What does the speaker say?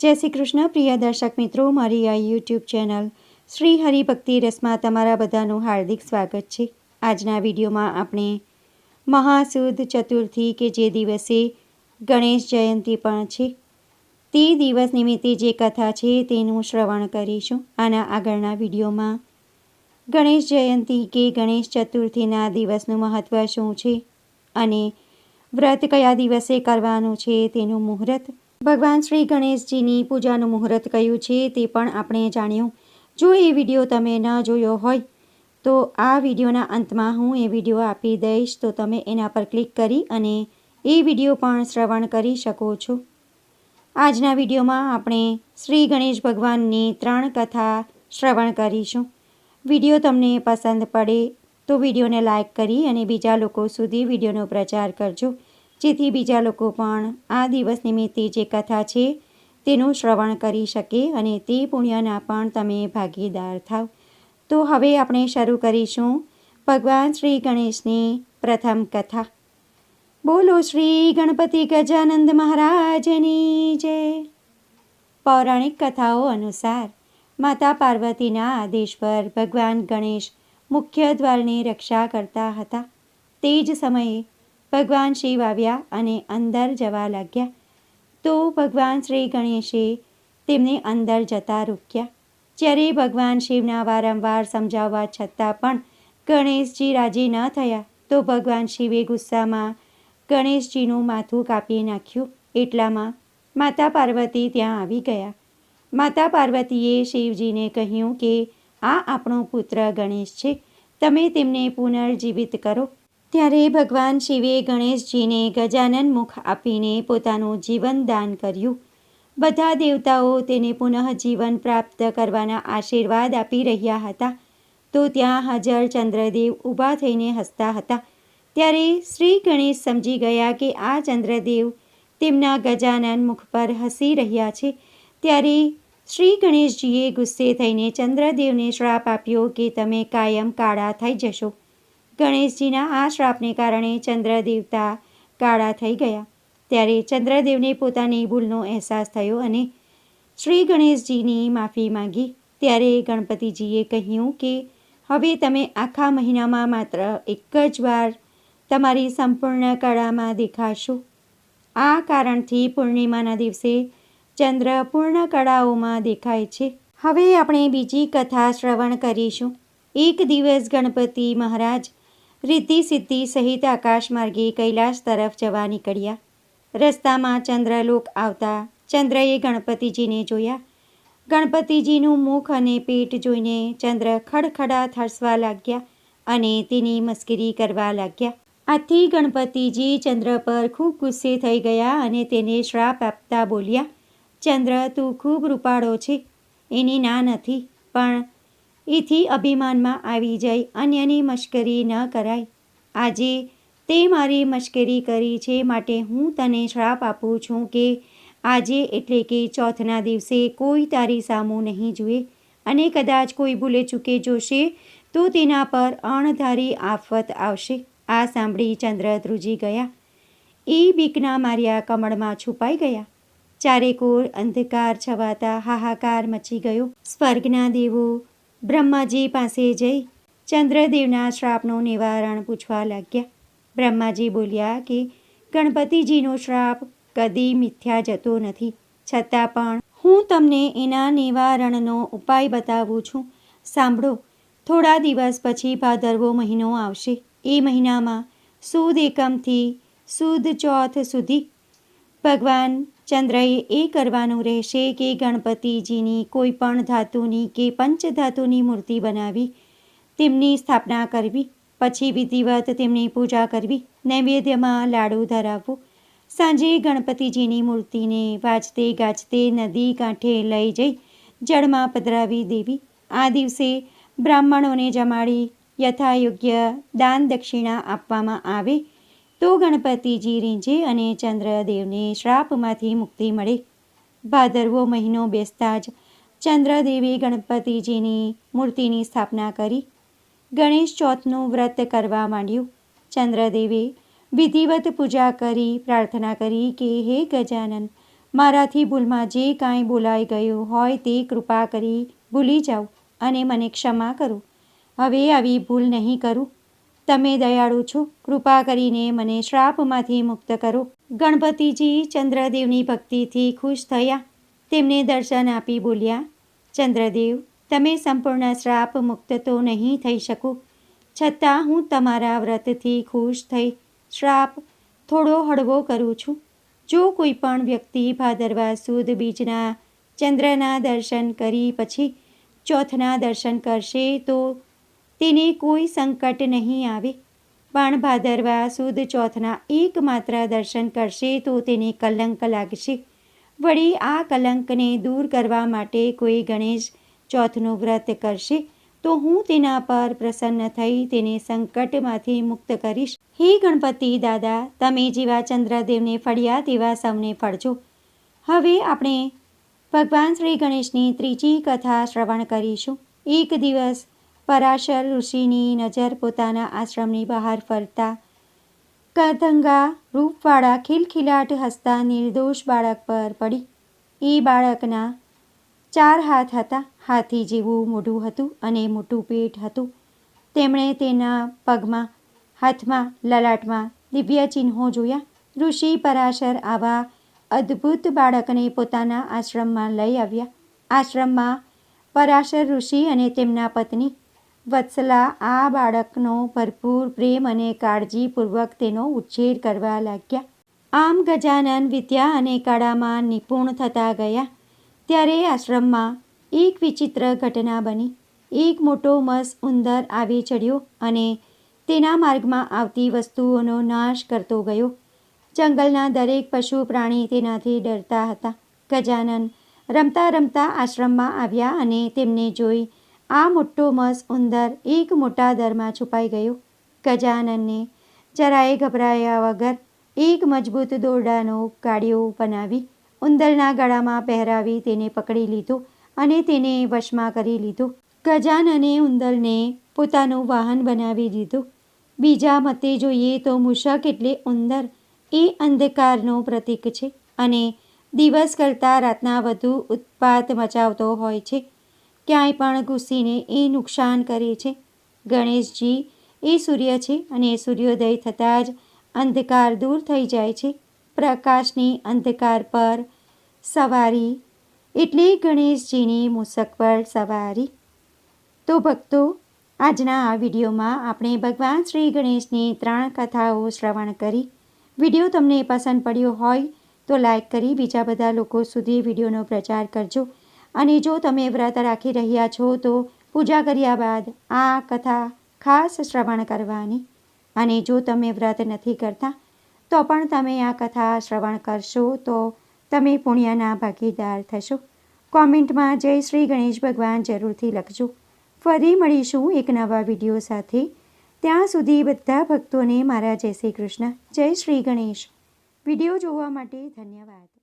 જય શ્રી કૃષ્ણ, પ્રિય દર્શક મિત્રો, મારી આ યુટ્યુબ ચેનલ શ્રી હરિભક્તિ રસમાં તમારા બધાનું હાર્દિક સ્વાગત છે. આજના વિડીયોમાં આપણે મહાસુદ ચતુર્થી કે જે દિવસે ગણેશ જયંતી પણ છે, તે દિવસ નિમિત્તે જે કથા છે તેનું શ્રવણ કરીશું. આના આગળના વિડીયોમાં ગણેશ જયંતી કે ગણેશ ચતુર્થીના દિવસનું મહત્ત્વ શું છે અને વ્રત કયા દિવસે કરવાનું છે તેનું મુહૂર્ત ભગવાન શ્રી ગણેશજીની પૂજાનું મુહૂર્ત કયું છે તે પણ આપણે જાણ્યું. જો એ વીડિયો તમે ન જોયો હોય, તો આ વિડીયોના અંતમાં હું એ વીડિયો આપી દઈશ. તો તમે એના પર ક્લિક કરી અને એ વીડિયો પણ શ્રવણ કરી શકો છો. આજના વિડીયોમાં આપણે શ્રી ગણેશ ભગવાનની ત્રણ કથા શ્રવણ કરીશું. વીડિયો તમને પસંદ પડે તો વિડીયોને લાઇક કરી અને બીજા લોકો સુધી વિડીયોનો પ્રચાર કરજો. જેથી બીજા લોકો પણ આ દિવસ નિમિત્તે જે કથા છે તેનું શ્રવણ કરી શકે અને તે પુણ્યના પણ તમે ભાગીદાર થાવ. તો હવે આપણે શરૂ કરીશું ભગવાન શ્રી ગણેશની પ્રથમ કથા. બોલો શ્રી ગણપતિ ગજાનંદ મહારાજની જય. પૌરાણિક કથાઓ અનુસાર માતા પાર્વતીના આદેશ પર ભગવાન ગણેશ મુખ્ય દ્વારની રક્ષા કરતા હતા. તે જ સમયે ભગવાન શિવ આવ્યા અને અંદર જવા લાગ્યા. તો ભગવાન શ્રી ગણેશે તેમને અંદર જતા રોક્યા. જ્યારે ભગવાન શિવના વારંવાર સમજાવવા છતાં પણ ગણેશજી રાજી ન થયા, તો ભગવાન શિવે ગુસ્સામાં ગણેશજીનું માથું કાપી નાખ્યું. એટલામાં માતા પાર્વતી ત્યાં આવી ગયા. માતા પાર્વતીએ શિવજીને કહ્યું કે, આ આપણો પુત્ર ગણેશ છે. તમે તેમને પુનર્જીવિત કરો. ત્યારે ભગવાન શિવે ગણેશજીને ગજાનન મુખ આપીને પોતાનું જીવન દાન કર્યું. બધા દેવતાઓ તેને પુનઃ જીવન પ્રાપ્ત કરવાના આશીર્વાદ આપી રહ્યા હતા. તો ત્યાં હાજર ચંદ્રદેવ ઊભા થઈને હસતા હતા. ત્યારે શ્રી ગણેશ સમજી ગયા કે આ ચંદ્રદેવ તેમના ગજાનન મુખ પર હસી રહ્યા છે. ત્યારે શ્રી ગણેશજીએ ગુસ્સે થઈને ચંદ્રદેવને શ્રાપ આપ્યો કે તમે કાયમ કાળા થઈ જશો. ગણેશજીના આ શ્રાપને કારણે ચંદ્ર દેવતા કાળા થઈ ગયા. ત્યારે ચંદ્રદેવને પોતાની ભૂલનો અહેસાસ થયો અને શ્રી ગણેશજીની માફી માંગી. ત્યારે ગણપતિજીએ કહ્યું કે, હવે તમે આખા મહિનામાં માત્ર એક જ વાર તમારી સંપૂર્ણ કળામાં દેખાશો. આ કારણથી પૂર્ણિમાના દિવસે ચંદ્ર પૂર્ણ કળાઓમાં દેખાય છે. હવે આપણે બીજી કથા શ્રવણ કરીશું. એક દિવસ ગણપતિ મહારાજ રિદ્ધિ સિદ્ધિ સહિત આકાશમાર્ગે કૈલાશ તરફ જવા નીકળ્યા. રસ્તામાં ચંદ્રલોક આવતા ચંદ્રએ ગણપતિજીને જોયા. ગણપતિજીનું મુખ અને પેટ જોઈને ચંદ્ર ખડખડા થરસવા લાગ્યા અને તેની મસ્કરી કરવા લાગ્યા. આથી ગણપતિજી ચંદ્ર પર ખૂબ ગુસ્સે થઈ ગયા અને તેને શ્રાપ આપતા બોલ્યા, ચંદ્ર, તું ખૂબ રૂપાળો છે. એની ના નથી, પણ એથી અભિમાનમાં આવી જાય અન્યની મશ્કરી ન કરાય. આજે તે મારી મશ્કરી કરી છે માટે હું તને શ્રાપ આપું છું કે આજે એટલે કે ચોથના દિવસે કોઈ તારી સામું નહીં જુએ અને કદાચ કોઈ ભૂલે ચૂકે જોશે તો તેના પર અણધારી આફત આવશે. આ સાંભળી ચંદ્ર ધ્રુજી ગયા. એ બીકના માર્યા કમળમાં છુપાઈ ગયા. ચારેકોર અંધકાર છવાતા હાહાકાર મચી ગયો. સ્વર્ગના દેવો બ્રહ્માજી પાસે જઈ ચંદ્રદેવના શ્રાપનું નિવારણ પૂછવા લાગ્યા. બ્રહ્માજી બોલ્યા કે, ગણપતિજીનો શ્રાપ કદી મિથ્યા જતો નથી. છતાં પણ હું તમને એના નિવારણનો ઉપાય બતાવું છું. સાંભળો, થોડા દિવસ પછી ભાદરવો મહિનો આવશે. એ મહિનામાં સુદ એકમથી સુદ ચોથ સુધી ભગવાન ચંદ્રએ એ કરવાનું રહેશે કે ગણપતિજીની કોઈ પણ ધાતુની કે પંચધાતુની મૂર્તિ બનાવી, તેમની સ્થાપના કરવી, પછી વિધિવત તેમની પૂજા કરવી, નૈવેદ્યમાં લાડુ ધરાવવું. સાંજે ગણપતિજીની મૂર્તિને વાજતે ગાજતે નદી કાંઠે લઈ જઈ જળમાં પધરાવી દેવી. આ દિવસે બ્રાહ્મણોને જમાડી યથાયોગ્ય દાન દક્ષિણા આપવામાં આવે. તો ગણપતિજી રીંઝે અને ચંદ્રદેવને શ્રાપમાંથી મુક્તિ મળે. ભાદરવો મહિનો બેસતા જ ચંદ્રદેવે ગણપતિજીની મૂર્તિની સ્થાપના કરી. ગણેશ ચોથનું વ્રત કરવા માંડ્યું. ચંદ્રદેવે વિધિવત પૂજા કરી, પ્રાર્થના કરી કે, હે ગજાનન, મારાથી ભૂલમાં જે કાંઈ બોલાઈ ગયું હોય તે કૃપા કરી ભૂલી જાઉં અને મને ક્ષમા કરો. હવે આવી ભૂલ નહીં કરું. તમે દયાળુ છો. કૃપા કરીને મને શ્રાપમાંથી મુક્ત કરો. ગણપતિજી ચંદ્રદેવની ભક્તિથી ખુશ થયા. તેમને દર્શન આપી બોલ્યા, ચંદ્રદેવ, તમે સંપૂર્ણ શ્રાપ મુક્ત તો નહીં થઈ શકો. છતાં હું તમારા વ્રતથી ખુશ થઈ શ્રાપ થોડો હળવો કરું છું. જો કોઈ પણ વ્યક્તિ ભાદરવા સુદ બીજના ચંદ્રના દર્શન કરી પછી ચોથના દર્શન કરશે તો તેને કોઈ સંકટ નહીં આવે. પણ ભાદરવા સુદ ચોથના એકમાત્ર દર્શન કરશે તો તેને કલંક લાગશે. વળી આ કલંકને દૂર કરવા માટે કોઈ ગણેશ ચોથનું વ્રત કરશે. તો હું તેના પર પ્રસન્ન થઈ તેને સંકટમાંથી મુક્ત કરીશ. હે ગણપતિ દાદા, તમે જેવા ચંદ્રદેવને ફળ્યા તેવા સૌને ફળજો. હવે આપણે ભગવાન શ્રી ગણેશની ત્રીજી કથા શ્રવણ કરીશું. એક દિવસ પરાશર ઋષિની નજર પોતાના આશ્રમની બહાર ફરતા. કદંગા રૂપવાળા ખિલખિલાટ હસતા નિર્દોષ બાળક પર પડી. એ બાળકના ચાર હાથ હતા. હાથી જેવું મોઢું હતું અને મોટું પેટ હતું. તેમણે તેના પગમાં, હાથમાં, લલાટમાં દિવ્ય ચિહ્નો જોયા. ઋષિ પરાશર આવા અદ્ભુત બાળકને પોતાના આશ્રમમાં લઈ આવ્યા. આશ્રમમાં પરાશર ઋષિ અને તેમના પત્ની વત્સલા આ બાળકનો ભરપૂર પ્રેમ અને કાળજીપૂર્વક તેનો ઉછેર કરવા લાગ્યા. આમ ગજાનન વિદ્યા અને કળામાં નિપુણ થતા ગયા. ત્યારે આશ્રમમાં એક વિચિત્ર ઘટના બની. એક મોટો મસ ઉંદર આવી ચડ્યો અને તેના માર્ગમાં આવતી વસ્તુઓનો નાશ કરતો ગયો. જંગલના દરેક પશુ પ્રાણી તેનાથી ડરતા હતા. ગજાનન રમતા રમતા આશ્રમમાં આવ્યા અને તેમને જોઈ આ મોટો મસ ઉંદર એક મોટા દરમાં છુપાઈ ગયો. ગજાનનને જરાય ગભરાયા વગર એક મજબૂત દોરડાનો ગાડીઓ બનાવી ઉંદરના ગળામાં પહેરાવી તેને પકડી લીધો અને તેને વશમાં કરી લીધો. ગજાનને ઉંદરને પોતાનું વાહન બનાવી દીધું. બીજા મતે જોઈએ તો મૂષક એટલે ઉંદર એ અંધકારનો પ્રતીક છે અને દિવસ કરતાં રાતના વધુ ઉત્પાત મચાવતો હોય છે. ક્યાંય પણ ઘૂસીને એ નુકસાન કરે છે. ગણેશજી એ સૂર્ય છે અને સૂર્યોદય થતાં જ અંધકાર દૂર થઈ જાય છે. પ્રકાશની અંધકાર પર સવારી એટલે ગણેશજીની પર સવારી. તો ભક્તો, આજના આ વિડીયોમાં આપણે ભગવાન શ્રી ગણેશની ત્રણ કથાઓ શ્રવણ કરી. વીડિયો તમને પસંદ પડ્યો હોય તો લાઈક કરી બીજા બધા લોકો સુધી વિડીયોનો પ્રચાર કરજો. અને જો તમે વ્રત રાખી રહ્યા છો, તો પૂજા કર્યા બાદ આ કથા ખાસ શ્રવણ કરવાની. અને જો તમે વ્રત નથી કરતા, તો પણ તમે આ કથા શ્રવણ કરશો, તો તમે પુણ્યના ભાગીદાર થશો. કોમેન્ટમાં જય શ્રી ગણેશ ભગવાન જરૂરથી લખજો. ફરી મળીશું એક નવા વીડિયો સાથે. ત્યાં સુધી બધા ભક્તોને મારા જય શ્રી કૃષ્ણ. જય શ્રી ગણેશ. વીડિયો જોવા માટે ધન્યવાદ.